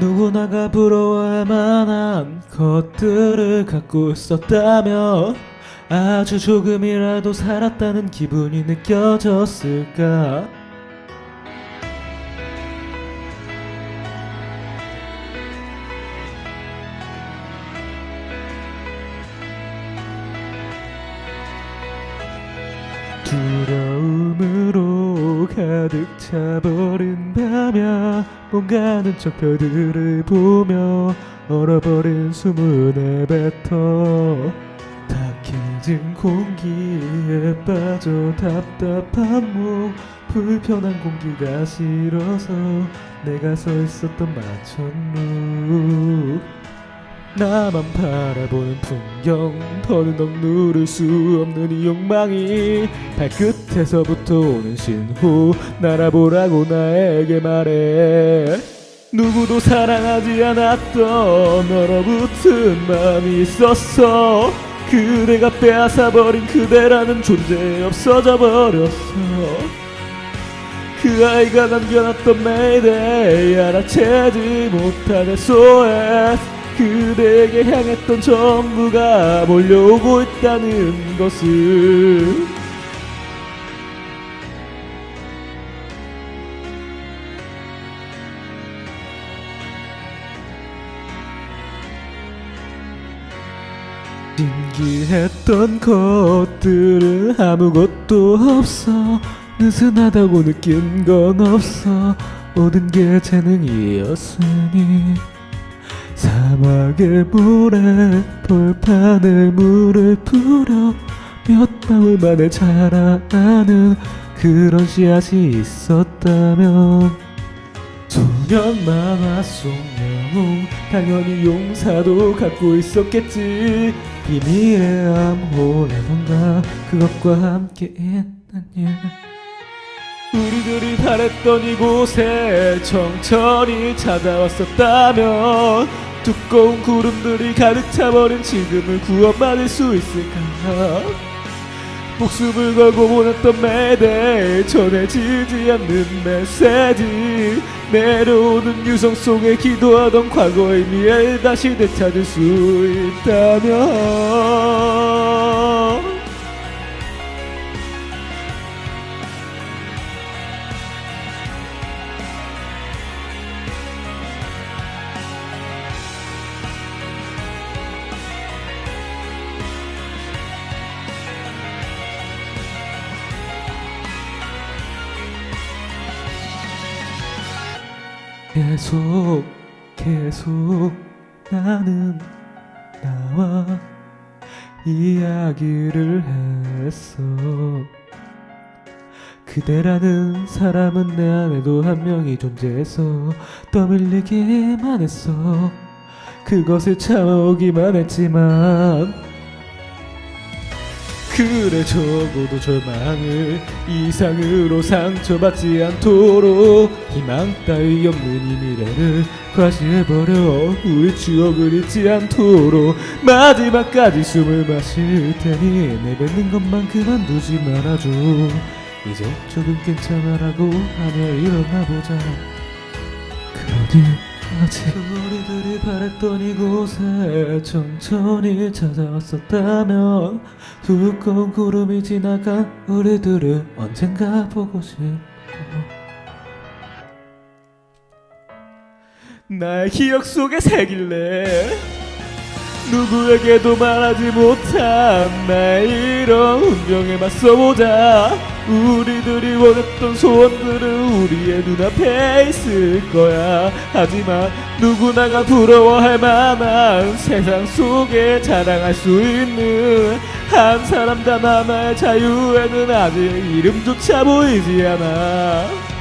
누구나가 부러워할 만한 것들을 갖고 있었다면 아주 조금이라도 살았다는 기분이 느껴졌을까? 두려움으로 가득 차버린 뭔가는 척 별들을 보며 얼어버린 숨을 내뱉어 탁해진 공기에 빠져 답답한 목 불편한 공기가 싫어서 내가 서 있었던 마천루 나만 바라보는 풍경. 더는 억누를 수 없는 이 욕망이. 발끝에서부터 오는 신호. 날아보라고 나에게 말해. 누구도 사랑하지 않았던 얼어붙은 마음이 있었어. 그대가 빼앗아버린 그대라는 존재 없어져 버렸어. 그 아이가 남겨놨던 메이데이 알아채지 못한 SOS 그대에게 향했던 전부가 몰려오고 있다는 것을. 신기했던 것들은 아무것도 없어. 느슨하다고 느낀 건 없어. 모든 게 재능이었으니 사막의 물에 볼판에 물을 뿌려 몇 방울 만에 자라나는 그런 씨앗이 있었다면 소년 만화 속 영웅 당연히 용사도 갖고 있었겠지. 비밀의 암호라던가 그것과 함께 있는 일 우리들이 바랬던 이곳에 정철이 찾아왔었다면 두꺼운 구름들이 가득 차버린 지금을 구원받을 수 있을까 목숨을 걸고 보냈던 매대 전해지지 않는 메시지 내려오는 유성 속에 기도하던 과거의 미래를 다시 되찾을 수 있다면 계속 계속 나는 나와 이야기를 했어. 그대라는 사람은 내 안에도 한 명이 존재해서 떠밀리기만 했어. 그것을 참아오기만 했지만 그래 적어도 절망을 이상으로 상처받지 않도록 희망 따위 없는 이 미래를 과시해버려. 우리 추억을 잊지 않도록 마지막까지 숨을 마실 테니 내뱉는 것만 그만두지 말아줘. 이제 조금 괜찮아라고 하며 일어나보자. 그러니 아직 우리들이 바랬던 이곳에 천천히 찾아왔었다면 두꺼운 구름이 지나간 우리들을 언젠가 보고 싶어. 나의 기억 속에 새길래 누구에게도 말하지 못한 나의 이런 운명에 맞서보자. 우리들이 원했던 소원들은 우리의 눈앞에 있을 거야. 하지만 누구나가 부러워할 만한 세상 속에 자랑할 수 있는 한 사람 단 하나의 자유에는 아직 이름조차 보이지 않아